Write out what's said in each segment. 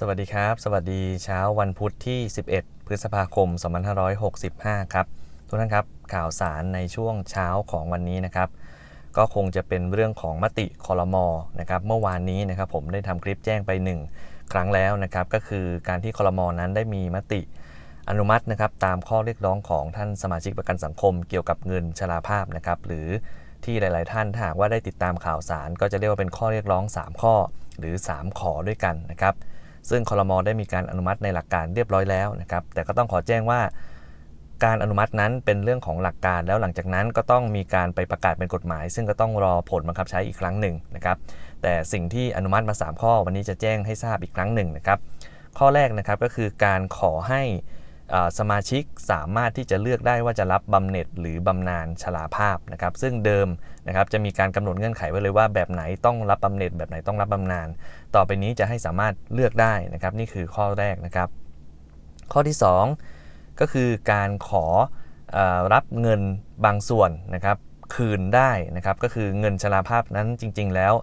สวัสดีครับ สวัสดีเช้าวันพุธที่ 11 พฤษภาคม 2565 ครับ ทุกท่านครับ ข่าวสารในช่วงเช้าของวันนี้นะครับ ก็คงจะเป็นเรื่องของมติคอรมอนะครับ เมื่อวานนี้นะครับผมได้ทำคลิปแจ้งไป 1 ครั้งแล้วนะครับ ก็คือการที่คอรมอนั้นได้มีมติอนุมัตินะครับตามข้อเรียกร้องของท่านสมาชิกประกันสังคม เกี่ยวกับเงินชราภาพนะครับหรือที่หลาย ๆ ท่านถ้าหากว่าได้ติดตามข่าวสาร ก็จะเรียกว่าเป็นข้อเรียกร้อง 3 ข้อหรือ 3 ขอด้วยกันนะครับ ซึ่งคอรมอได้มีการอนุมัติในหลักการเรียบร้อยแล้วนะครับ แต่ก็ต้องขอแจ้งว่า การอนุมัตินั้นเป็นเรื่องของหลักการ แล้วหลังจากนั้นก็ต้องมีการไปประกาศเป็นกฎหมาย ซึ่งก็ต้องรอผลบังคับใช้อีกครั้งหนึ่งนะครับ แต่สิ่งที่อนุมัติมา 3 ข้อวันนี้จะแจ้งให้ทราบอีกครั้งหนึ่งนะครับ ข้อแรกนะครับก็คือการขอให้ สมาชิกสามารถที่จะเลือกได้ว่าจะรับบำเหน็จหรือบำนาญชราภาพนะครับ ซึ่งเดิมนะครับจะมีการกำหนดเงื่อนไขไว้เลยว่าแบบไหนต้องรับบำเหน็จแบบไหนต้องรับบำนาญต่อไปนี้จะให้สามารถเลือกได้นะครับ นี่คือข้อแรกนะครับ ข้อที่ 2 ก็คือการขอออรับเงินบางส่วนนะครับ คืนได้นะครับ ก็คือเงินชราภาพนั้นจริง ๆ แล้ว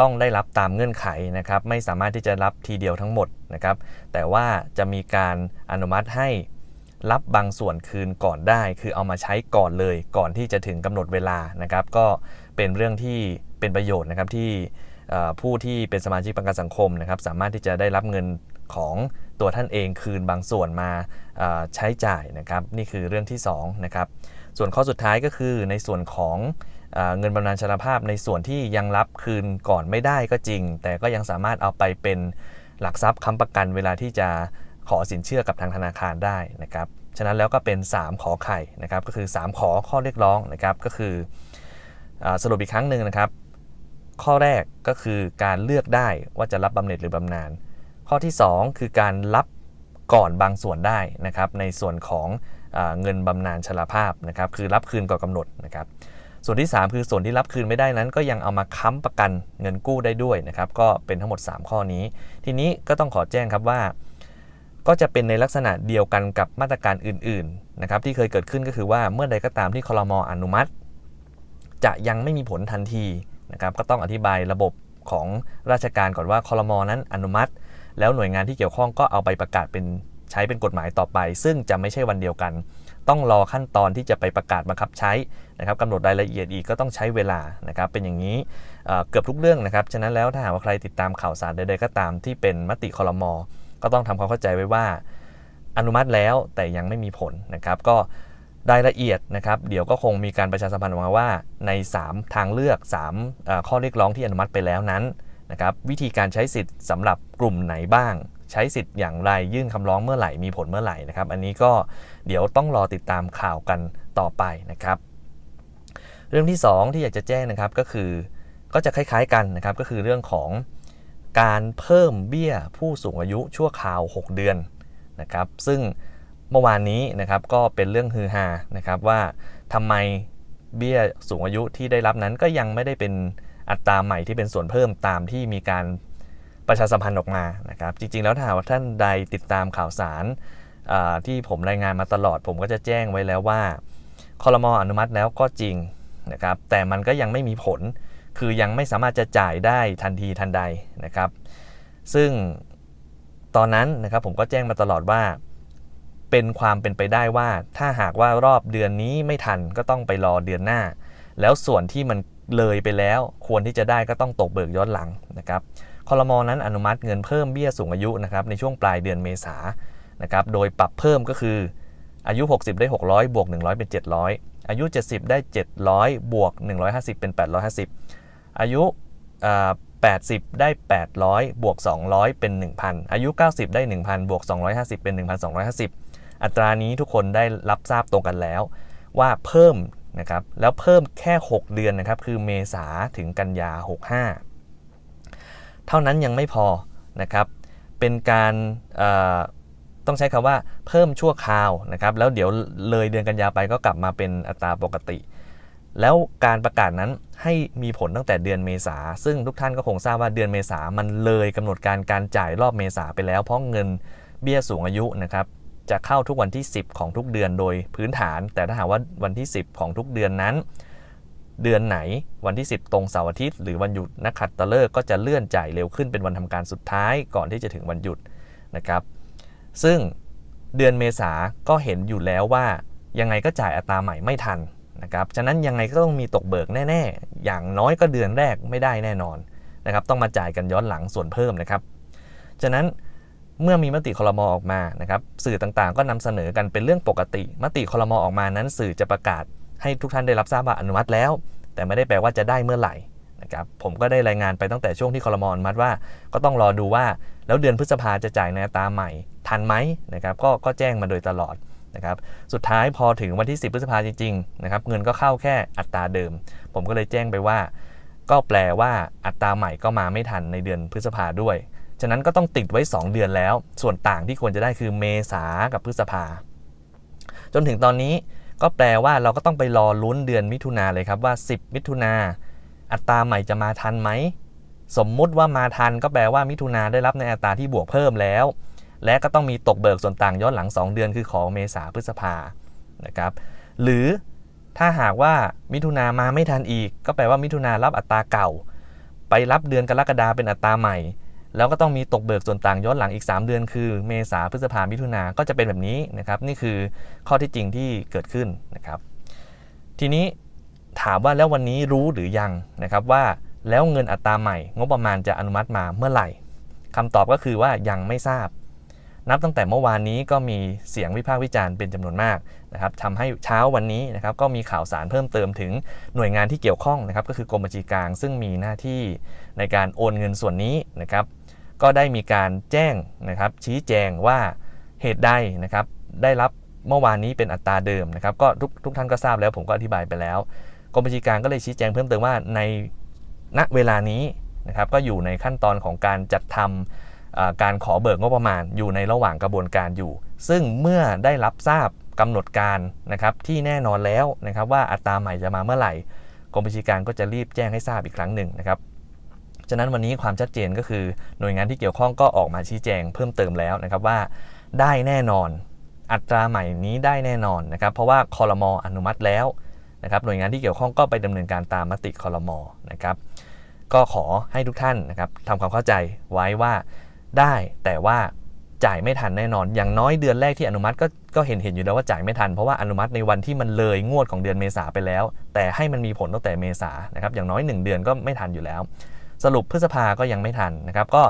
ต้องได้รับตามเงื่อนไขนะครับไม่สามารถที่จะรับทีเดียวทั้งหมดนะครับ แต่ว่าจะมีการอนุมัติให้รับบางส่วนคืนก่อนได้ คือเอามาใช้ก่อนเลยก่อนที่จะถึงกำหนดเวลานะครับ ก็เป็นเรื่องที่เป็นประโยชน์นะครับที่ผู้ที่เป็นสมาชิกประกันสังคมนะครับ สามารถที่จะได้รับเงินของตัวท่านเองคืนบางส่วนมาใช้จ่ายนะครับ นี่คือเรื่องที่2นะครับส่วนข้อสุดท้ายก็คือในส่วนของ เงินบำนาญชราภาพในส่วนที่ยังรับคืนก่อนไม่ได้ก็จริง แต่ก็ยังสามารถเอาไปเป็นหลักทรัพย์ค้ำประกันเวลาที่จะขอสินเชื่อกับทางธนาคารได้นะครับฉะนั้นแล้วก็เป็น 3 ขอไข่นะครับก็คือ 3 ขอข้อเรียกร้องนะครับก็คืออสรุปอีกครั้งหนึ่งนะครับ ข้อแรกก็คือการเลือกได้ว่าจะรับบำเหน็จหรือบำนาญข้อที่ 2 คือการรับก่อนบางส่วนได้นะครับในส่วนของอเงินบำนาญชราภาพนะครับคือรับคืนก่อนกำหนดนะครับ ส่วนที่ 3 คือส่วนที่รับคืนไม่ได้นั้น ก็ยังเอามาค้ำประกันเงินกู้ได้ด้วยนะครับ ก็เป็นทั้งหมด 3 ข้อนี้ ทีนี้ก็ต้องขอแจ้งครับว่า ก็จะเป็นในลักษณะเดียวกันกับมาตรการอื่นๆนะครับที่เคยเกิดขึ้นก็คือว่าเมื่อใดก็ตามที่คลมอนุมัติ จะยังไม่มีผลทันทีนะครับก็ต้องอธิบายระบบของราชการก่อนว่าคลมนั้นอนุมัติ แล้วหน่วยงานที่เกี่ยวข้องก็เอาไปประกาศเป็นใช้เป็นกฎหมายต่อไป ซึ่งจะไม่ใช่วันเดียวกัน ต้องรอขั้นตอนที่จะไปประกาศบังคับใช้นะครับกำหนดรายละเอียดอีกก็ต้องใช้เวลานะครับเป็นอย่างนี้เเกือบทุกเรื่องนะครับฉะนั้นแล้วถ้าหากว่าใครติดตามข่าวสารใดๆก็ตามที่เป็นมติคลมอก็ต้องทำความเข้าใจไว้ว่า อนุมัติแล้วแต่ยังไม่มีผลนะครับ ก็รายละเอียดนะครับ เดี๋ยวก็คงมีการประชาสัมพันธ์ออกมาว่าใน 3 ทางเลือก3อข้อเรียกร้องที่อนุมัติไปแล้วนั้นนะครับวิธีการใช้สิทธิ์สำหรับกลุ่มไหนบ้าง ใช้สิทธิ์อย่างไรยื่นคำร้องเมื่อไหร่มีผลเมื่อไหร่นะครับ อันนี้ก็เดี๋ยวต้องรอติดตามข่าวกันต่อไปนะครับ เรื่องที่ 2 ที่อยากจะแจ้งนะครับก็คือก็จะคล้ายๆกันนะครับก็คือเรื่องของการเพิ่มเบี้ยผู้สูงอายุชั่วคราว 6 เดือนนะครับ ซึ่งเมื่อวานนี้นะครับก็เป็นเรื่องฮือฮานะครับว่าทำไมเบี้ยสูงอายุที่ได้รับนั้นก็ยังไม่ได้เป็นอัตราใหม่ที่เป็นส่วนเพิ่มตามที่มีการ ประชาสัมพันธ์ออกมานะครับ จริง ๆ แล้วถ้าหากว่าท่านใดติดตามข่าวสารที่ผมรายงานมาตลอด ผมก็จะแจ้งไว้แล้วว่าคอรมออนุมัติแล้วก็จริงนะครับ แต่มันก็ยังไม่มีผล คือยังไม่สามารถจะจ่ายได้ทันทีทันใดนะครับ ซึ่งตอนนั้นนะครับผมก็แจ้งมาตลอดว่า เป็นความเป็นไปได้ว่า ถ้าหากว่ารอบเดือนนี้ไม่ทันก็ต้องไปรอเดือนหน้า แล้วส่วนที่มันเลยไปแล้ว ควรที่จะได้ก็ต้องตกเบิกย้อนหลังนะครับ คอรมอนั้นอนุมัติเงินเพิ่มเบี้ยสูงอายุนะครับในช่วงปลายเดือนเมษานะครับโดยปรับเพิ่มก็คืออายุ 60 ได้ 600 บวก 100 เป็น 700 อายุ 70 ได้ 700 บวก 150 เป็น 850 อายุ 80 ได้ 800 บวก 200 เป็น 1,000 อายุ 90 ได้ 1,000 บวก 250 เป็น 1,250 อัตรานี้ทุกคนได้รับทราบตรงกันแล้ว ว่าเพิ่มนะครับ แล้วเพิ่มแค่ 6 เดือนนะครับ คือเมษาถึงกันยา 65 เท่านั้นยังไม่พอนะครับ เป็นการต้องใช้คำว่าเพิ่มชั่วคราวนะครับ แล้วเดี๋ยวเลยเดือนกันยาไปก็กลับมาเป็นอัตราปกติ แล้วการประกาศนั้นให้มีผลตั้งแต่เดือนเมษา ซึ่งทุกท่านก็คงทราบว่าเดือนเมษามันเลยกำหนดการการจ่ายรอบเมษาไปแล้ว เพราะเงินเบี้ยสูงอายุนะครับจะเข้าทุกวันที่ 10 ของทุกเดือนโดยพื้นฐาน แต่ถ้าหากว่าวันที่ 10 ของทุกเดือนนั้น เดือนไหน วันที่ 10 ตรงเสาร์อาทิตย์หรือวันหยุดนักขัตฤกษ์ก็จะเลื่อนจ่ายเร็วขึ้นเป็นวันทำการสุดท้ายก่อนที่จะถึงวันหยุดนะครับ ซึ่งเดือนเมษาก็เห็นอยู่แล้วว่ายังไงก็จ่ายอัตราใหม่ไม่ทันนะครับ ฉะนั้นยังไงก็ต้องมีตกเบิกแน่ๆ อย่างน้อยก็เดือนแรกไม่ได้แน่นอนนะครับ ต้องมาจ่ายกันย้อนหลังส่วนเพิ่มนะครับ ฉะนั้นเมื่อมีมติคลมอออกมานะครับ สื่อต่างๆ ก็นำเสนอกันเป็นเรื่องปกติ มติคลมอออกมานั้น สื่อจะประกาศ ให้ทุกท่านได้รับทราบว่าอนุมัติแล้ว แต่ไม่ได้แปลว่าจะได้เมื่อไหร่นะครับผมก็ได้รายงานไปตั้งแต่ช่วงที่คลมออนุมัติว่า ก็ต้องรอดูว่าแล้วเดือนพฤษภาจะจ่ายในอัตราใหม่ ทันไหมนะครับก็ก็แจ้งมาโดยตลอดนะครับสุดท้ายพอถึงวันที่ 10 พฤษภาจริงๆนะครับเงินก็เข้าแค่อัตราเดิม ผมก็เลยแจ้งไปว่า ก็แปลว่าอัตราใหม่ก็มาไม่ทันในเดือนพฤษภาด้วย ฉะนั้นก็ต้องติดไว้ 2 เดือนแล้ว ส่วนต่างที่ควรจะได้คือเมษากับพฤษภา จนถึงตอนนี้ ก็แปลว่าเราก็ต้องไปรอลุ้นเดือนมิถุนาเลยครับว่า 10 มิถุนาอัตราใหม่จะมาทันไหม สมมุติว่ามาทันก็แปลว่ามิถุนาได้รับในอัตราที่บวกเพิ่มแล้ว และก็ต้องมีตกเบิกส่วนต่างย้อนหลัง 2 เดือนคือของเมษาพฤษภานะครับหรือถ้าหากว่ามิถุนามาไม่ทันอีก ก็แปลว่ามิถุนารับอัตราเก่า ไปรับเดือนกรกฎาเป็นอัตราใหม่ แล้วก็ต้องมีตกเบิกส่วนต่างย้อนหลังอีก 3 เดือน คือเมษาพฤษภามิถุนาก็จะเป็นแบบนี้นะครับ นี่คือข้อที่จริงที่เกิดขึ้นนะครับ ทีนี้ถามว่าแล้ววันนี้รู้หรือยังนะครับว่าแล้วเงินอัตราใหม่ งบประมาณจะอนุมัติมาเมื่อไหร่คำตอบก็คือว่ายังไม่ทราบ นับตั้งแต่เมื่อวานนี้ก็มีเสียงวิพากษ์วิจารณ์เป็นจำนวนมากนะครับทำให้เช้าวันนี้นะครับก็มีข่าวสารเพิ่มเติมถึงหน่วยงานที่เกี่ยวข้องนะครับก็คือกรมบัญชีกลาง ซึ่งมีหน้าที่ในการโอนเงินส่วนนี้นะครับ ก็ได้มีการแจ้งนะครับชี้แจงว่าเหตุใดนะครับได้รับเมื่อวานนี้เป็นอัตราเดิมนะครับก็ทุกทุกท่านก็ทราบแล้วผมก็อธิบายไปแล้วกรมบัญชีกลางก็เลยชี้แจงเพิ่มเติมว่าในณเวลานี้นะครับก็อยู่ในขั้นตอนของการจัดทำการขอเบิกงบประมาณอยู่ในระหว่างกระบวนการอยู่ ซึ่งเมื่อได้รับทราบกำหนดการนะครับที่แน่นอนแล้วนะครับว่าอัตราใหม่จะมาเมื่อไหร่กรมบัญชีกลางก็จะรีบแจ้งให้ทราบอีกครั้งหนึ่งนะครับ ฉะนั้นวันนี้ความชัดเจนก็คือหน่วยงานที่เกี่ยวข้องก็ออกมาชี้แจงเพิ่มเติมแล้วนะครับว่าได้แน่นอน อัตราใหม่นี้ได้แน่นอนนะครับ เพราะว่าคอรมออนุมัติแล้วนะครับหน่วยงานที่เกี่ยวข้องก็ไปดำเนินการตามมติคอรมอนะครับ ก็ขอให้ทุกท่านนะครับทำความเข้าใจไว้ว่าได้แต่ว่าจ่ายไม่ทันแน่นอน อย่างน้อยเดือนแรกที่อนุมัติก็ก็เห็นเห็นอยู่แล้วว่าจ่ายไม่ทัน เพราะว่าอนุมัติในวันที่มันเลยงวดของเดือนเมษาไปแล้ว แต่ให้มันมีผลตั้งแต่เมษานะครับอย่างน้อย 1 เดือนก็ไม่ทันอยู่แล้ว สรุปพฤษภาก็ยังไม่ทันนะครับ ก็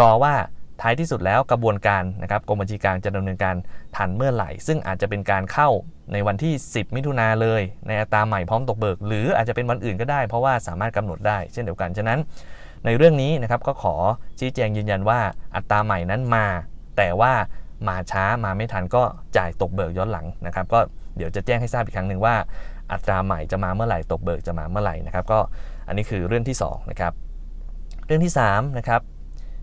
รอว่าท้ายที่สุดแล้วกระบวนการนะครับกรมบัญชีกลางจะดำเนินการทันเมื่อไหร่ ซึ่งอาจจะเป็นการเข้าในวันที่ 10 มิถุนาเลย ในอัตราใหม่พร้อมตกเบิก หรืออาจจะเป็นวันอื่นก็ได้ เพราะว่าสามารถกำหนดได้เช่นเดียวกัน ฉะนั้น ในเรื่องนี้นะครับก็ขอชี้แจงยืนยันว่าอัตราใหม่นั้นมา แต่ว่ามาช้ามาไม่ทันก็จ่ายตกเบิกย้อนหลังนะครับก็เดี๋ยวจะแจ้งให้ทราบอีกครั้งหนึ่งว่าอัตราใหม่จะมาเมื่อไหร่ตกเบิกจะมาเมื่อไหร่นะครับก็อันนี้คือเรื่องที่2นะครับ เรื่องที่3นะครับ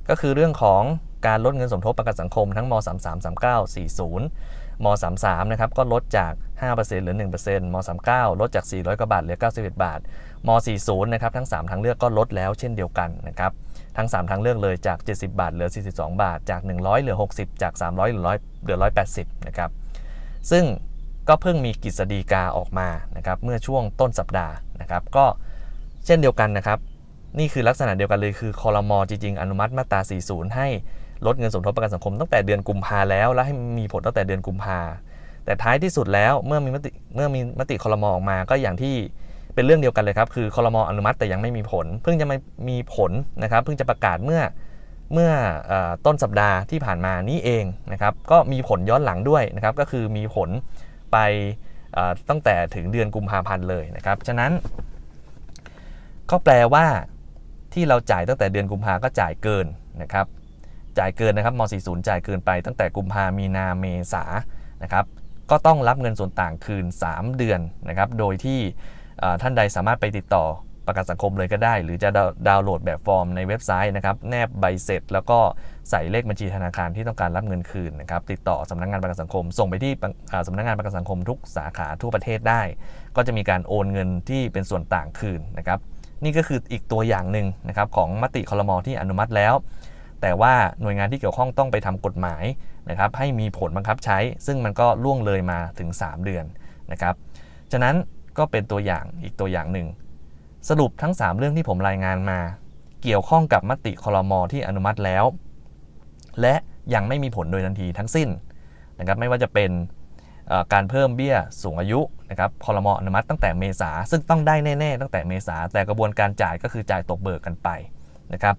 ก็คือเรื่องของการลดเงินสมทบประกันสังคมทั้งม 33 39 40 ม 33 นะครับก็ลดจาก 5%เหลือ 1%ม 39 ลดจาก 400 กว่าบาทเหลือ 91 บาท ม 40 นะครับทั้ง 3 ทางเลือกก็ลดแล้วเช่นเดียวกันนะครับทั้ง 3 ทางเลือกเลยจาก 70 บาทเหลือ 42 บาท จาก 100 เหลือ 60 จาก 300 เหลือ100เหลือ 180 นะครับซึ่งก็เพิ่งมีกฤษฎีกาออกมานะครับเมื่อช่วงต้นสัปดาห์นะครับก็เช่นเดียวกันนะครับ นี่คือลักษณะเดียวกันเลยคือคอรมอจริงๆ อนุมัติมาตรา 40 ให้ลดเงินสมทบประกันสังคมตั้งแต่เดือนกุมภาแล้ว และให้มีผลตั้งแต่เดือนกุมภาแต่ท้ายที่สุดแล้วเมื่อมีมติเมื่อมีมติคอรมอออกมาก็อย่างที่เป็นเรื่องเดียวกันเลยครับ คือคอรมออนุมัติแต่ยังไม่มีผล เพิ่งจะมามีผลนะครับ เพิ่งจะประกาศเมื่อเมื่อต้นสัปดาห์ที่ผ่านมานี้เองนะครับก็มีผลย้อนหลังด้วยนะครับก็คือมีผลไปตั้งแต่ถึงเดือนกุมภาพันธ์เลยนะครับ ฉะนั้นก็แปลว่า ที่เราจ่ายตั้งแต่เดือนกุมภาก็จ่ายเกินนะครับ จ่ายเกินนะครับม .40 จ่ายเกินไปตั้งแต่กุมภามีนาเมษานะครับก็ต้องรับเงินส่วนต่างคืน 3 เดือนนะครับ โดยที่ท่านใดสามารถไปติดต่อประกันสังคมเลยก็ได้ หรือจะดาวน์โหลดแบบฟอร์มในเว็บไซต์นะครับ แนบใบเสร็จ แล้วก็ใส่เลขบัญชีธนาคารที่ต้องการรับเงินคืนนะครับ ติดต่อสำนักงงานประกันสังคม ส่งไปที่สำนักงงานประกันสังคมทุกสาขาทั่วประเทศได้ ก็จะมีการโอนเงินที่เป็นส่วนต่างคืนนะครับ นี่ก็คืออีกตัวอย่างหนึ่งนะครับของมติคลมที่อนุมัติแล้ว แต่ว่าหน่วยงานที่เกี่ยวข้องต้องไปทำกฎหมายนะครับให้มีผลบังคับใช้ ซึ่งมันก็ล่วงเลยมาถึง 3 เดือนนะครับฉะนั้นก็เป็นตัวอย่างอีกตัวอย่างหนึ่ง สรุปทั้ง 3 เรื่องที่ผมรายงานมา เกี่ยวข้องกับมติคอรมอที่อนุมัติแล้ว และยังไม่มีผลโดยทันทีทั้งสิ้นนะครับไม่ว่าจะเป็นการเพิ่มเบี้ยสูงอายุ นะครับคอรมออนุมัติตั้งแต่เมษาซึ่งต้องได้แน่ ๆ ตั้งแต่เมษาแต่กระบวนการจ่ายก็คือจ่ายตกเบิกกันไปนะครับ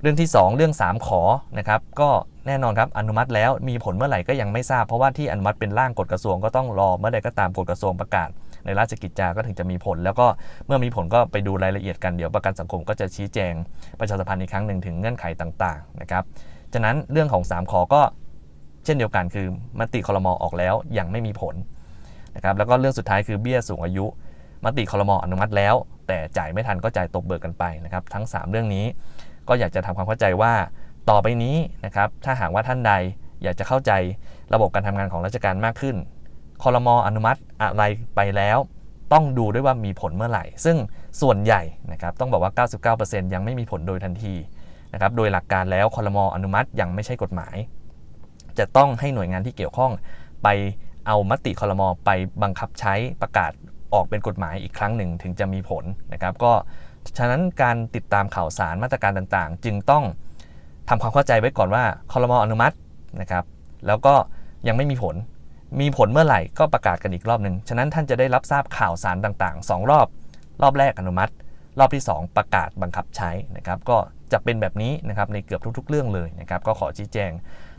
เรื่องที่ 2 เรื่อง 3 ขอนะครับก็แน่นอนครับอนุมัติแล้วมีผลเมื่อไหร่ก็ยังไม่ทราบเพราะว่าที่อนุมัติเป็นร่างกฎกระทรวงก็ต้องรอเมื่อใดก็ตามกฎกระทรวงประกาศ ในราชกิจจาก็ถึงจะมีผล แล้วก็เมื่อมีผลก็ไปดูรายละเอียดกันเดี๋ยวประกันสังคมก็จะชี้แจงประชาสัมพันธ์อีกครั้งหนึ่งถึงเงื่อนไขต่างๆนะครับฉะนั้นเรื่องของ 3 ขอก็เช่นเดียวกันคือมติคอรมอออกแล้วยังไม่มีผล นะครับแล้วก็เรื่องสุดท้ายคือเบี้ยสูงอายุมติคอรมออนุมัติแล้ว แต่จ่ายไม่ทันก็จ่ายตกเบิกกันไปนะครับทั้ง 3 เรื่องนี้ ก็อยากจะทำความเข้าใจว่าต่อไปนี้นะครับถ้าหากว่าท่านใดอยากจะเข้าใจระบบการทำงานของราชการมากขึ้นคอรมออนุมัติอะไรไปแล้วต้องดูด้วยว่ามีผลเมื่อไหร่ ซึ่งส่วนใหญ่นะครับต้องบอกว่า 99%ยังไม่มีผลโดยทันทีนะครับโดยหลักการแล้วคอรมออนุมัติยังไม่ใช่กฎหมาย จะต้องให้หน่วยงานที่เกี่ยวข้องไป เอามติคอรมอไปบังคับใช้ประกาศออกเป็นกฎหมายอีกครั้งหนึ่งถึงจะมีผลนะครับก็ฉะนั้นการติดตามข่าวสารมาตรการต่างๆ จึงต้องทำความเข้าใจไว้ก่อนว่าคอรมออนุมัตินะครับแล้วก็ยังไม่มีผล มีผลเมื่อไหร่ก็ประกาศกันอีกรอบหนึ่งฉะนั้นท่านจะได้รับทราบข่าวสารต่างๆ 2 รอบ รอบแรกอนุมัติ รอบที่ 2 ประกาศบังคับใช้นะครับก็จะเป็นแบบนี้นะครับในเกือบทุกๆ เรื่องเลยนะครับก็ขอชี้แจง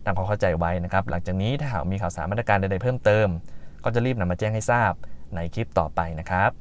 ทำความเข้าใจไว้นะครับ หลังจากนี้ถ้าหากมีข่าวสารมาตรการใดๆเพิ่มเติม ก็จะรีบนำมาแจ้งให้ทราบในคลิปต่อไปนะครับ